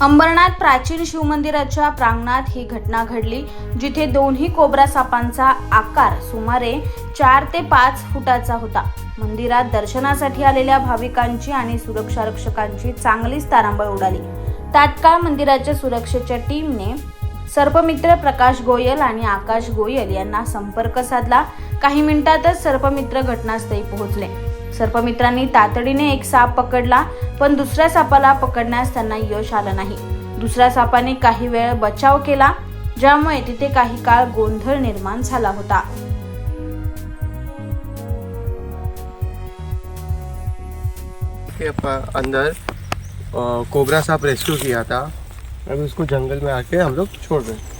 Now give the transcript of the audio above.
अंबरनाथ प्राचीन शिवमंदिराच्या प्रांगणात ही घटना घडली जिथे दोन्ही कोब्रा सापांचा आकार सुमारे चार ते पाच फुटाचा होता. मंदिरात दर्शनासाठी आलेल्या भाविकांची आणि सुरक्षा रक्षकांची चांगलीच तारांबळ उडाली. तात्काळ मंदिराच्या सुरक्षेच्या टीमने सर्पमित्र प्रकाश गोयल आणि आकाश गोयल यांना संपर्क साधला. काही मिनिटातच सर्पमित्र घटनास्थळी पोहोचले. सर्पमित्रांनी तातडीने एक साप पकडला पण दुसऱ्या सापाला पकडण्यास त्यांना यश आलं नाही. दुसऱ्या सापाने काही वेळ बचाव केला ज्यामुळे तिथे काही काळ गोंधळ निर्माण झाला होता. के अंदर कोबरा साप रेस्क्यू किया था। अभी उसको जंगल में आके हम लोग छोड़ रहे हैं।